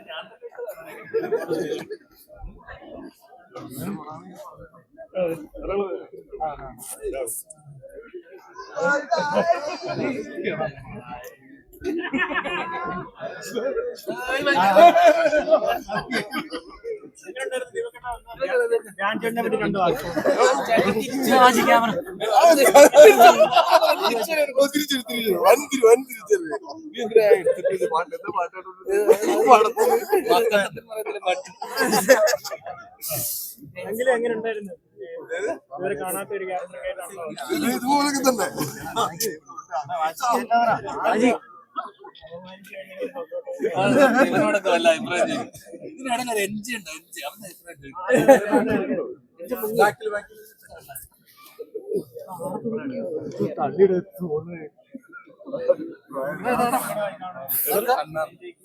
ഞാൻ എങ്കിലും എങ്ങനെ ഉണ്ടായിരുന്നു? കാണാത്ത ഒരു ഇതുപോലൊക്കെ തന്നെ. ഇവനോടൊക്കെ വല്ല അഭിപ്രായം ചെയ്യും ഇതിനിടയിൽ ഒരു എൻജി ഉണ്ട് എൻജി. അവന്റെ അഭിപ്രായം ചോദിക്കും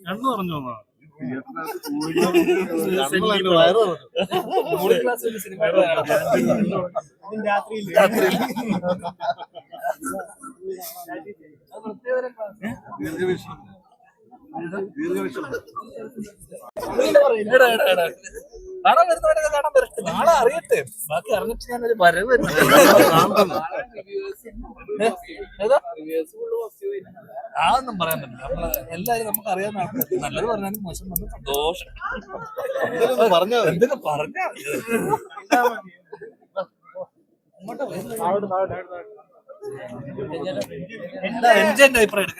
കണ്ണു പറഞ്ഞു മൂന്ന് ക്ലാസ്സിൽ സിനിമ ഇതും കാണാൻ വരുന്നവരൊക്കെ കാണാൻ വരട്ടെ നാളെ അറിയട്ടെ ബാക്കി അറിഞ്ഞിട്ട് ഞാനൊരു വരവ് അതൊന്നും പറയാൻ പറ്റില്ല നമ്മൾ എല്ലാരും നമുക്ക് അറിയാവുന്ന നല്ലത് പറഞ്ഞാലും മോശം പറഞ്ഞാലും സന്തോഷം പറഞ്ഞോ എന്തൊക്കെ പറഞ്ഞാ എൻജന്റെ അഭിപ്രായം.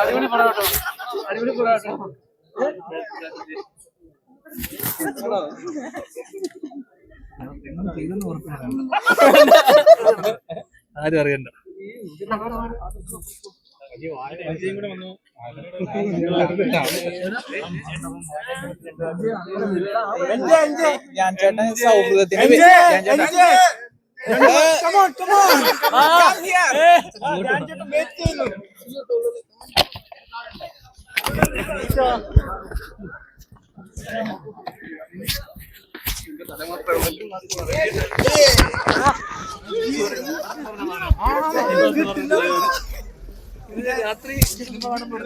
അടിപൊളി പടം കേട്ടോ അടിപൊളി പടം കേട്ടോ ആരും അറിയണ്ട ഞാൻ ചേട്ടൻ സൗഹൃദത്തിന് ഞാൻ ചേട്ടൻ കാണുമ്പോൾ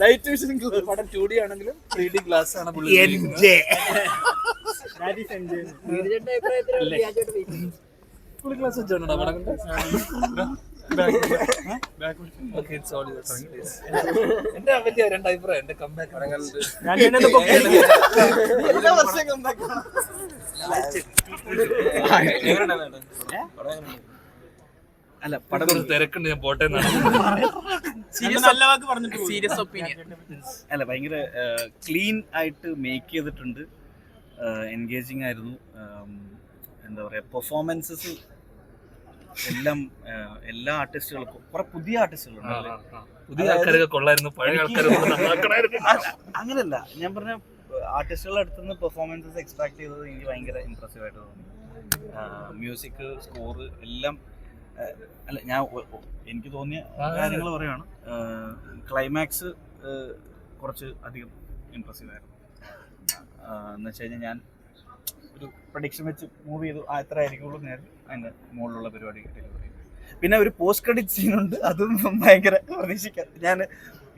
ലൈറ്റ് വിഷൻ പടം ടു ഡി ആണെങ്കിലും ത്രീ ഡി ഗ്ലാസ് ആണ്. പുള്ളി ഗ്ലാസ് വെച്ചോണ്ടാ പടം എന്റെ രണ്ട് അഭിപ്രായം എന്റെ കമ്പാക്ക് ഒന്ന് പൊക്കി. അല്ല പടം കുറച്ച് തിരക്കുണ്ട് ഞാൻ പോട്ടെ. സീരിയസ് ഒപ്പീനിയൻ അല്ല ഭയങ്കര ക്ലീൻ ആയിട്ട് മേക്ക് ചെയ്തിട്ടുണ്ട്. എൻഗേജിങ് ആയിരുന്നു. എന്താ പറയാ പെർഫോമൻസസ് എല്ലാം എല്ലാ ആർട്ടിസ്റ്റുകൾക്കും കുറെ പുതിയ ആർട്ടിസ്റ്റുകളുണ്ട്? പുതിയ ആൾക്കാരൊക്കെ കൊള്ളായിരുന്നു പഴയ ആൾക്കാരൊക്കെ അങ്ങനല്ല. ഞാൻ പറഞ്ഞ ആർട്ടിസ്റ്റുകളുടെ അടുത്ത് നിന്ന് പെർഫോമൻസസ് എക്സ്ട്രാക്ട് ചെയ്തത് എനിക്ക് ഭയങ്കര ഇമ്പ്രസീവ് ആയിട്ട് തോന്നി. മ്യൂസിക് സ്കോറ് എല്ലാം അല്ല ഞാൻ എനിക്ക് തോന്നിയ കാര്യങ്ങൾ പറയുകയാണ് ക്ലൈമാക്സ് കുറച്ച് അധികം ഇമ്പ്രസീവ് ആയിരുന്നു. എന്ന് വെച്ച് കഴിഞ്ഞാൽ ഞാൻ ഒരു പ്രഡിക്ഷൻ വെച്ച് മൂവ് ചെയ്തു. ആ എത്ര ആയിരിക്കുള്ളൂ നേരം അതിന്റെ മുകളിലുള്ള പരിപാടി ഡെലിവറി പിന്നെ ഒരു പോസ്റ്റ് ക്രെഡിറ്റ് ഉണ്ട്. അതും ഭയങ്കര പ്രതീക്ഷിക്കാം. ഞാൻ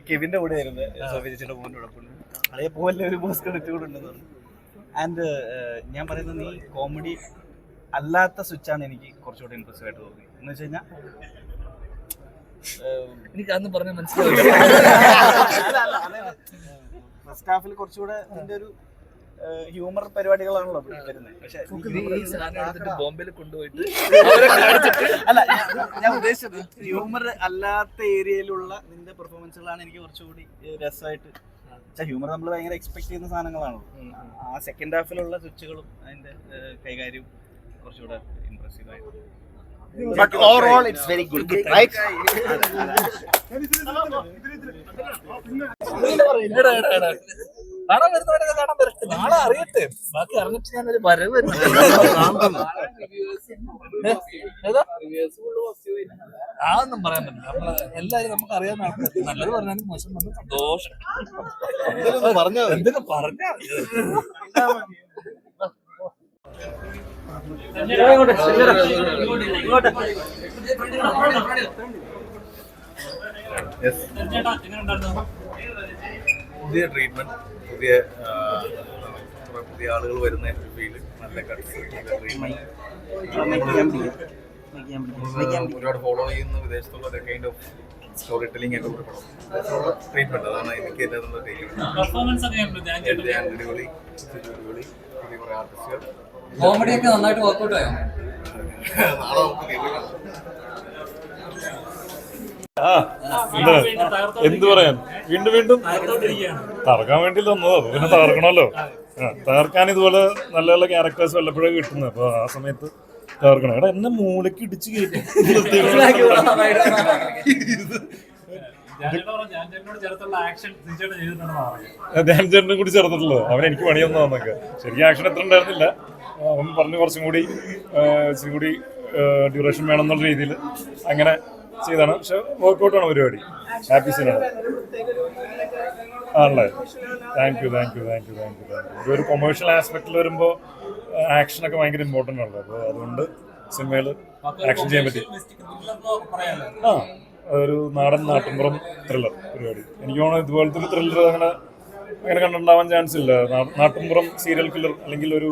കെവിന്റെ കൂടെ ആയിരുന്നു. മോന്റെ കൂടെ കൊണ്ട് അതേപോലെ ഒരു പോസ്റ്റ് ക്രെഡിറ്റ് കൂടെ ഉണ്ടെന്ന് പറഞ്ഞു. ആൻഡ് ഞാൻ പറയുന്നത് നീ കോമഡി അല്ലാത്ത സ്വിച്ചാണ് എനിക്ക് കുറച്ചുകൂടെ ഇൻട്രസ്റ്റ് ആയിട്ട് തോന്നി. എന്ന് വെച്ച് കഴിഞ്ഞാൽ എനിക്ക് അന്ന് പറഞ്ഞ മനസ്സിലായി ഫസ്റ്റ് ഹാഫിൽ കുറച്ചുകൂടെ അതിന്റെ ഒരു ഹ്യൂമർ പരിപാടികളാണല്ലോ വരുന്നത് പക്ഷെ ഈ സാധനം എടുത്തിട്ട് ബോംബെയിൽ കൊണ്ടുപോയിട്ട് അല്ല ഞാൻ- ഉദ്ദേശിച്ചത് ഹ്യൂമർ അല്ലാത്ത ഏരിയയിലുള്ള നിന്റെ പെർഫോമൻസുകളാണ് എനിക്ക് കുറച്ചുകൂടി രസമായിട്ട്. ഹ്യൂമർ നമ്മൾ ഭയങ്കര എക്സ്പെക്ട് ചെയ്യുന്ന സാധനങ്ങളാണല്ലോ. ആ സെക്കൻഡ് ഹാഫിലുള്ള സ്വിച്ചുകളും അതിന്റെ കൈകാര്യം കൈകാര്യവും കുറച്ചുകൂടെ ഇമ്പ്രസീവ് ആയിരുന്നു But overall, it's very good, right? കാണാൻ വരുന്നവരൊക്കെ കാണാൻ വരട്ടെ നാളെ അറിയട്ടെ. ബാക്കി അറിഞ്ഞിട്ട് ഞാനൊരു വരവ് ആന്നും പറയാൻ പറ്റില്ല. നമ്മൾ എല്ലാരും നമുക്ക് അറിയാൻ നല്ലത് പറഞ്ഞാലും മോശം പറഞ്ഞാലും സന്തോഷം. പറഞ്ഞോ എന്തെങ്കിലും പറഞ്ഞാ പുതിയ ട്രീറ്റ്മെന്റ് പുതിയ പുതിയ ആളുകൾ വരുന്ന ഫീൽ. നല്ല കട്ട്സ് ട്രീറ്റ്മെന്റ് ഒരുപാട് ഫോളോ ചെയ്യുന്ന വിദേശത്തുള്ള കൈൻഡ് ഓഫ് സ്റ്റോറി ടെല്ലിംഗ് ഒക്കെ ഒരു പടം ട്രീറ്റ്മെന്റ് അതാണ് എനിക്ക് കേട്ടത് അടിപൊളി അടിപൊളി പുതിയ കുറെ ആർട്ടിസ്റ്റുകൾ കോമഡിയൊക്കെ നന്നായിട്ട് വർക്ക്ഔട്ട് ആയോ? നാളെ നമുക്ക് എന്ത്? പറയാൻ? വീണ്ടും വീണ്ടും? തകർക്കാൻ വേണ്ടി തന്നത് പിന്നെ തകർക്കണമല്ലോ. തകർക്കാൻ ഇതുപോലെ നല്ല നല്ല ക്യാരക്ടേഴ്സ് വല്ലപ്പോഴേ കിട്ടുന്നത്. അപ്പൊ ആ സമയത്ത് തകർക്കണം. എടാ എന്നെ മൂലക്ക് ഇടിച്ച് കയറ്റി. ധ്യാൻ കൂടി ചേർത്തിട്ടുള്ളത്. അവൻ എനിക്ക് പണിയൊന്നും തന്നൊക്കെ. ശരിക്കും ആക്ഷൻ എത്ര ഉണ്ടായിരുന്നില്ല. അവൻ പറഞ്ഞു കുറച്ചും കൂടി ഇച്ചിരി കൂടി ഡ്യൂറേഷൻ വേണം എന്നുള്ള രീതിയിൽ അങ്ങനെ ചെയ്താണ് പക്ഷെ വർക്കൗട്ടാണ് പരിപാടി. ഹാപ്പി സീനാണ് ആണല്ലേ? Thank you thank you thank you thank you thank you ഒരു കൊമേഴ്ഷ്യൽ ആസ്പെക്റ്റിൽ വരുമ്പോൾ ആക്ഷനൊക്കെ ഭയങ്കര ഇമ്പോർട്ടന്റ് ആണല്ലോ. അപ്പോൾ അതുകൊണ്ട് സിനിമയിൽ ആക്ഷൻ ചെയ്യാൻ പറ്റി. ആ അതൊരു നാടൻ നാട്ടിൻപുറം ത്രില്ലർ പരിപാടി. എനിക്ക് തോന്നുന്നു ഇതുപോലത്തെ ഒരു ത്രില്ലർ അങ്ങനെ അങ്ങനെ കണ്ടുണ്ടാവാൻ ചാൻസ് ഇല്ല. നാട്ടിൻപുറം സീരിയൽ കില്ലർ അല്ലെങ്കിൽ ഒരു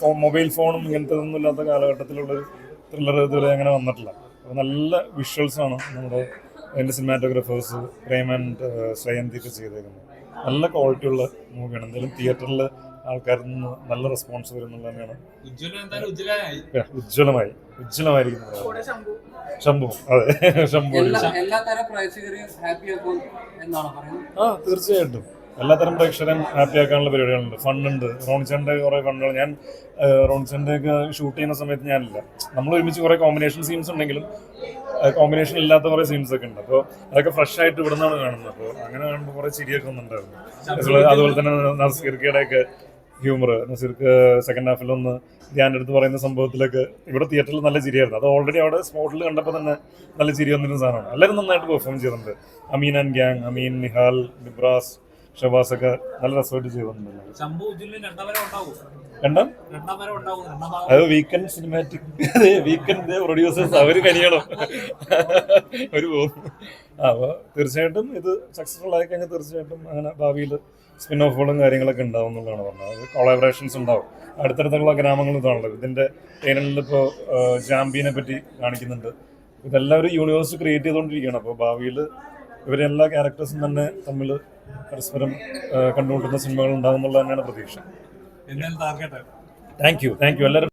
ഫോൺ മൊബൈൽ ഫോണും ഇങ്ങനത്തെ ഒന്നും ഇല്ലാത്ത കാലഘട്ടത്തിലുള്ളൊരു ത്രില്ലർ ഇതുവരെ അങ്ങനെ വന്നിട്ടില്ല. നല്ല വിഷ്വൽസാണ് ആണ് നമ്മുടെ അതിന്റെ സിനിമാറ്റോഗ്രാഫേഴ്സ് പ്രേം ആൻഡ് ശ്രയന്തി ഒക്കെ ചെയ്തേക്കുന്നത്. നല്ല ക്വാളിറ്റി ഉള്ള മൂവിയാണ് എന്തായാലും തിയേറ്ററിൽ ആൾക്കാരിൽ നിന്ന് നല്ല റെസ്പോൺസ് വരുന്നുള്ള തന്നെയാണ്. ഉജ്ജ്വലമായി. ഉജ്ജ്വലമായിരിക്കുന്നു ശംഭു. അതെ ശംഭു. എല്ലാ തരം പ്രേക്ഷകരെയും ഹാപ്പി ആക്കും എന്നാണ് പറയുന്നത്? ആ തീർച്ചയായിട്ടും. എല്ലാത്തരം പ്രേക്ഷകരും ഹാപ്പി ആക്കാനുള്ള പരിപാടികളുണ്ട്. ഫണ്ടുണ്ട് റോണിച്ചന്റെ കുറേ ഫണ്ടുകൾ ഞാൻ റോണിച്ചന്റെ ഒക്കെ ഷൂട്ട് ചെയ്യുന്ന സമയത്ത് ഞാനില്ല. നമ്മൾ ഒരുമിച്ച് കുറേ കോമ്പിനേഷൻ സീൻസ് ഉണ്ടെങ്കിലും കോമ്പിനേഷൻ ഇല്ലാത്ത കുറേ സീൻസ് ഒക്കെ ഉണ്ട്. അപ്പോൾ അതൊക്കെ ഫ്രഷ് ആയിട്ട് ഇവിടെ നിന്നാണ് കാണുന്നത്. അപ്പോൾ അങ്ങനെ കാണുമ്പോൾ കുറേ ചിരിയൊക്കെ ഒന്നുണ്ടായിരുന്നു അതുപോലെ തന്നെ നസീർക്കയുടെ ഒക്കെ ഹ്യൂമർ നസീർക്ക് സെക്കൻഡ് ഹാഫിൽ ഒന്ന് ധ്യാന്റെ അടുത്ത് പറയുന്ന സംഭവത്തിലൊക്കെ ഇവിടെ തിയേറ്ററിൽ നല്ല ചിരിയായിരുന്നു. അത് ഓൾറെഡി അവിടെ സ്പോട്ടിൽ കണ്ടപ്പോൾ തന്നെ നല്ല ചിരി വന്നിരുന്ന സാധനമാണ്. എല്ലാവരും നന്നായിട്ട് പെർഫോം ചെയ്തിട്ടുണ്ട്. അമീൻ ആൻഡ് ഗ്യാങ് അമീൻ നിഹാൽ നിബ്രാസ് ഷബാസ് ഒക്കെ നല്ല രസമായിട്ട് ചെയ്യുന്നുണ്ട് അത് വീക്കെൻഡ് സിനിമാറ്റിക് വീക്കെൻഡ് പ്രൊഡ്യൂസേഴ്സ് അവർ കനിയണം. ഒരു പോകും. അപ്പോൾ തീർച്ചയായിട്ടും ഇത് സക്സസ്ഫുൾ ആയി കഴിഞ്ഞാൽ തീർച്ചയായിട്ടും അങ്ങനെ ഭാവിയിൽ സ്പിൻ ഓഫുകളും കാര്യങ്ങളൊക്കെ ഉണ്ടാവും എന്നുള്ളതാണ് പറഞ്ഞത്. കൊളാബറേഷൻസ് ഉണ്ടാവും. അടുത്തടുത്തുള്ള ഗ്രാമങ്ങൾ ഇതാണല്ലോ. ഇതിന്റെ ടൈനലിൽ ഇപ്പോൾ ജാംബീനെ പറ്റി കാണിക്കുന്നുണ്ട്. ഇതെല്ലാം ഒരു യൂണിവേഴ്സ് ക്രിയേറ്റ് ചെയ്തുകൊണ്ടിരിക്കുകയാണ്. അപ്പോൾ ഭാവിയിൽ ഇവരെല്ലാ ക്യാരക്ടേഴ്സും തന്നെ തമ്മിൽ പരസ്പരം കണ്ടുകൊണ്ടിരുന്ന സിനിമകൾ ഉണ്ടാകും എന്നുള്ളത് തന്നെയാണ് പ്രതീക്ഷ. താങ്ക് യു താങ്ക് യു എല്ലാവരും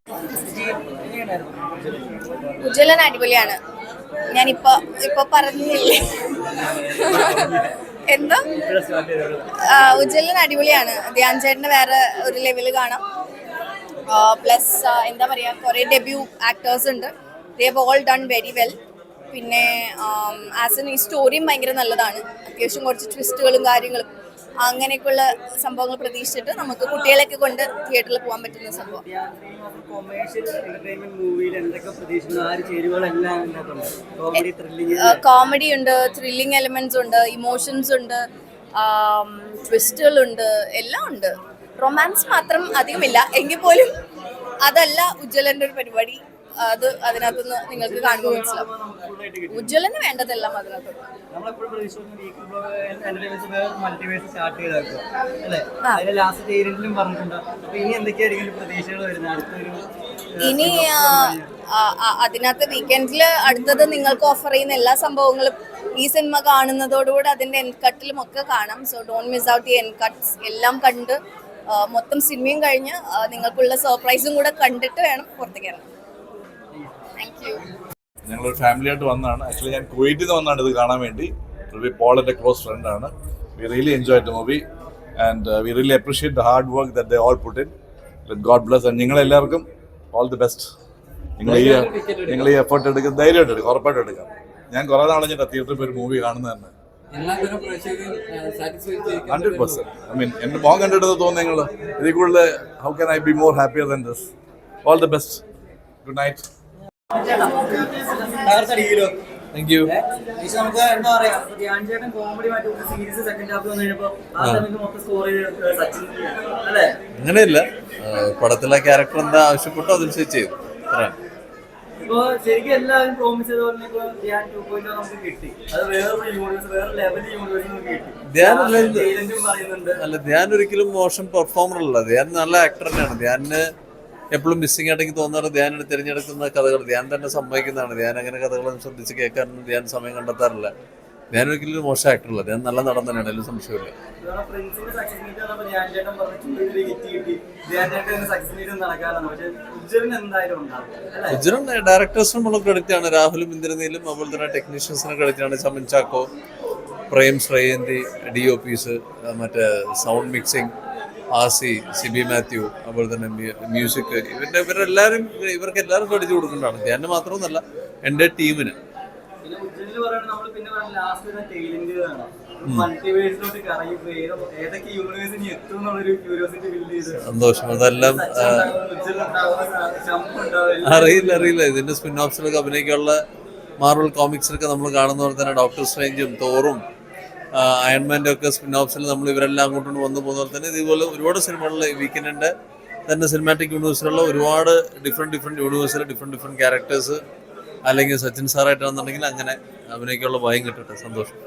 ഉജ്ജ്വലൻ അടിപൊളിയാണ്. ഞാനിപ്പോ ഇപ്പൊ പറഞ്ഞില്ലേ? എന്തോ? ആ, ഉജ്ജ്വലൻ അടിപൊളിയാണ്. ധ്യാൻ ചേട്ടന് വേറെ ഒരു ലെവൽ കാണാം. പ്ലസ് എന്താ പറയാ കുറെ ഡെബ്യൂ ആക്ടേഴ്സ് ഉണ്ട്. They have all done very well പിന്നെ ആസ് എൻ ഈ സ്റ്റോറിയും ഭയങ്കര നല്ലതാണ്. അത്യാവശ്യം കുറച്ച് ട്വിസ്റ്റുകളും കാര്യങ്ങളും അങ്ങനെയൊക്കെയുള്ള സംഭവങ്ങൾ പ്രതീക്ഷിച്ചിട്ട് നമുക്ക് കുട്ടികളെയൊക്കെ കൊണ്ട് തിയേറ്ററിൽ പോകാൻ പറ്റുന്ന സംഭവം. കോമഡി ഉണ്ട് ത്രില്ലിംഗ് എലമെന്റ്സ് ഉണ്ട് ഇമോഷൻസ് ഉണ്ട് ട്വിസ്റ്റുകളുണ്ട് എല്ലാം ഉണ്ട്. റൊമാൻസ് മാത്രം അധികമില്ല. എങ്കിൽ പോലും അതല്ല ഉജ്ജ്വലന്റെ ഒരു പരിപാടി. അത് അതിനകത്തുനിന്ന് നിങ്ങൾക്ക് കാണുമ്പോൾ മനസ്സിലാവും. ഉജ്ജ്വലന് വേണ്ടതെല്ലാം അതിനകത്തുണ്ട്. ഇനി അതിനകത്ത് വീക്കെൻഡിൽ അടുത്തത് നിങ്ങൾക്ക് ഓഫർ ചെയ്യുന്ന എല്ലാ സംഭവങ്ങളും ഈ സിനിമ കാണുന്നതോടുകൂടി അതിന്റെ എൻ കട്ടിലും ഒക്കെ കാണാം. സോ ഡോണ്ട് മിസ് ഔട്ട് ഈ എൻ കട്ട്സ് എല്ലാം കണ്ട് മൊത്തം സിനിമയും കഴിഞ്ഞ് നിങ്ങൾക്കുള്ള സർപ്രൈസും കൂടെ കണ്ടിട്ട് വേണം പുറത്തേക്ക് ഇറങ്ങാൻ. ഞങ്ങൾ ഫാമിലി ആയിട്ട് വന്നതാണ്. ആക്ച്വലി ഞാൻ കുവൈറ്റിൽ നിന്ന് വന്നാണ് ഇത് കാണാൻ വേണ്ടി. റിവി പോൾ എന്റെ ക്ലോസ് ഫ്രണ്ട് ആണ് we really enjoy the movie and we really appreciate the hard work that the all put in God bless and നിങ്ങളെല്ലാവർക്കും all the best നിങ്ങൾ ഈ നിങ്ങൾ ഈ എഫേർട്ട് എടുക്കുക ധൈര്യമായിട്ട് എടുക്കുക ഉറപ്പായിട്ട് എടുക്കാം. ഞാൻ കുറേ നാളെ ഞാൻ തിയേറ്ററിൽ പോയി ഒരു മൂവി കാണുന്നത് തന്നെ. ഹൺഡ്രഡ് പെർസെന്റ് ഐ മീൻ എന്റെ മോൻ കണ്ടിട്ട് തോന്നുന്നു നിങ്ങൾ ഇതിൽ കൂടുതൽ how can I be more happier than this all the best good night തകർത്തടിക്കലോ thank you പക്ഷെ നമുക്ക് എന്താ പറയാ ധ്യാൻ ചേട്ടൻ കോമഡി മാറ്റി സീരീസ് സെക്കൻഡ് ഹാഫ് വന്നു കഴിഞ്ഞപ്പോ ആ സമയത്ത് മൊത്തം സ്കോർ ചെയ്ത് സച്ചിൻ. അല്ലേ? അങ്ങനെയല്ല. പടത്തിലെ ക്യാരക്ടർ എന്താ ആവശ്യപ്പെട്ടോ അതനുസരിച്ച് ചെയ്തു. ഇപ്പൊ ശരിക്കും എല്ലാവരും പ്രോമിസ് ചെയ്ത പോലെ ഇപ്പൊ ധ്യാൻ ടു പോയിന്റ് നമുക്ക് കിട്ടി. അത് വേറൊരു യൂണിവേഴ്സ് വേറെ യൂണിവേഴ്സ് നമുക്ക് കിട്ടി. പറയുന്നുണ്ട്. അല്ല ധ്യാൻ ഒരിക്കലും മോശം പെർഫോമർ അല്ല. ധ്യാൻ നല്ല ആക്ടർ തന്നെയാണ്. ധ്യാനിന് എപ്പോഴും മിസ്സിംഗ് ആയിട്ട് തോന്നാറ് ധ്യാൻ തിരഞ്ഞെടുക്കുന്ന കഥകൾ. ധ്യാൻ തന്നെ സമ്മതിക്കുന്നതാണ്. ധ്യാൻ അങ്ങനെ കഥകളൊന്നും ശ്രദ്ധിച്ച് കേൾക്കാനൊന്നും ധ്യാൻ സമയം കണ്ടെത്താറില്ല. ഞാൻ ഒരിക്കലും ഒരു മോശം ആക്ടറല്ല ധ്യാൻ നല്ല നടൻ തന്നെയാണ്. അതിലും സംശയമില്ല ഉജ്ജലം ഡയറക്ടേഴ്സിനുള്ള ക്രെഡിറ്റ് ആണ്. രാഹുലും ഇന്ദ്രനീലും അതുപോലെ തന്നെ ടെക്നീഷ്യൻസിന് ക്രെഡിറ്റ് ആണ്. Chaman Chacko Prem Shreyanthi D O Ps മറ്റേ സൗണ്ട് മിക്സിംഗ് ആസി സിബി മാത്യു അതുപോലെ തന്നെ മ്യൂസിക് ഇവരുടെ ഇവരെല്ലാവരും ഇവർക്ക് എല്ലാവർക്കും അടിച്ചു കൊടുക്കേണ്ടതാണ് ധ്യാനം മാത്രമൊന്നല്ല എന്റെ ടീമിന്. സന്തോഷം. അതെല്ലാം അറിയില്ല അറിയില്ല. ഇതിന്റെ സ്പിൻ ഓഫ്സിലൊക്കെ അഭിനയിക്കാനുള്ള മാർവൽ കോമിക്സിലൊക്കെ നമ്മൾ കാണുന്ന പോലെ തന്നെ ഡോക്ടർ സ്ട്രേഞ്ചും തോറും അയൺമാന്റെ ഒക്കെ സ്പിൻ ഓഫ്സിൽ നമ്മൾ ഇവരെല്ലാം അങ്ങോട്ടും വന്നു പോകുന്ന പോലെ തന്നെ ഇതുപോലെ ഒരുപാട് സിനിമകളിൽ വീക്കെൻഡിന്റെ തന്നെ സിനിമാറ്റിക് യൂണിവേഴ്സിലുള്ള ഒരുപാട് ഡിഫറെന്റ് ഡിഫറെന്റ് യൂണിവേഴ്സിലെ ഡിഫറെന്റ് ഡിഫറെന്റ് ക്യാരക്ടേഴ്സ് അല്ലെങ്കിൽ സച്ചിൻ സാറായിട്ടാണെന്നുണ്ടെങ്കിൽ അങ്ങനെ അഭിനയിക്കാനുള്ള ഭയം കിട്ടട്ടെ. സന്തോഷം.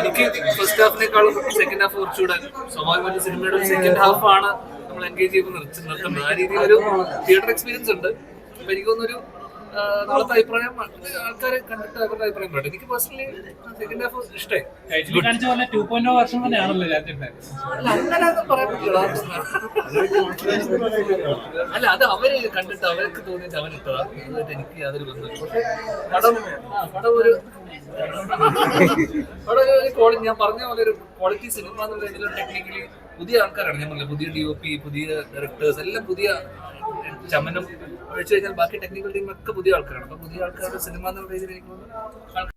എനിക്ക് ഫസ്റ്റ് ഹാഫിനേക്കാളും സെക്കൻഡ് ഹാഫ് കുറച്ചുകൂടെ സ്വാഭാവികമായിട്ട് സിനിമയുടെ സെക്കൻഡ് ഹാഫ് ആണ് നമ്മൾ എൻഗേജ് ചെയ്യുമ്പോൾ നിർത്തി നിർത്തുന്നത്. ആ രീതിയിൽ ഒരു തിയേറ്റർ എക്സ്പീരിയൻസ് ഉണ്ട്. അപ്പൊ എനിക്ക് തോന്നുന്നൊരു ആ, നാളത്തെ അഭിപ്രായം ആൾക്കാരെ കണ്ടിട്ട് അവരുടെ അഭിപ്രായം പറയട്ടെ. എനിക്ക് പേഴ്സണലി സെക്കൻഡ് ഹാഫ് ഇഷ്ടമായി അങ്ങനെ പറയാൻ പറ്റില്ല അല്ല അത് അവർ കണ്ടിട്ട് അവർക്ക് തോന്നിയിട്ട് അവരിട്ടതാ അതുമായിട്ട് എനിക്ക് യാതൊരു ബന്ധമില്ല പക്ഷേ പടം പടം ഒരു പടം ഒരു ക്വാളിറ്റി ഞാൻ പറഞ്ഞ പോലെ ഒരു ക്വാളിറ്റി സിനിമ എന്നുള്ള ടെക്നിക്കലി പുതിയ ആൾക്കാരാണ്. ഞാൻ പറഞ്ഞത് പുതിയ ഡി ഒ പി പുതിയ ഡയറക്ടേഴ്സ് എല്ലാം പുതിയ ചമനം. വെച്ച് കഴിഞ്ഞാൽ ബാക്കി ടെക്നിക്കൽ ടീമൊക്കെ പുതിയ ആൾക്കാരാണ്. അപ്പൊ പുതിയ ആൾക്കാരുടെ സിനിമ എന്നുള്ള രീതിയിൽ എനിക്ക് തോന്നുന്നു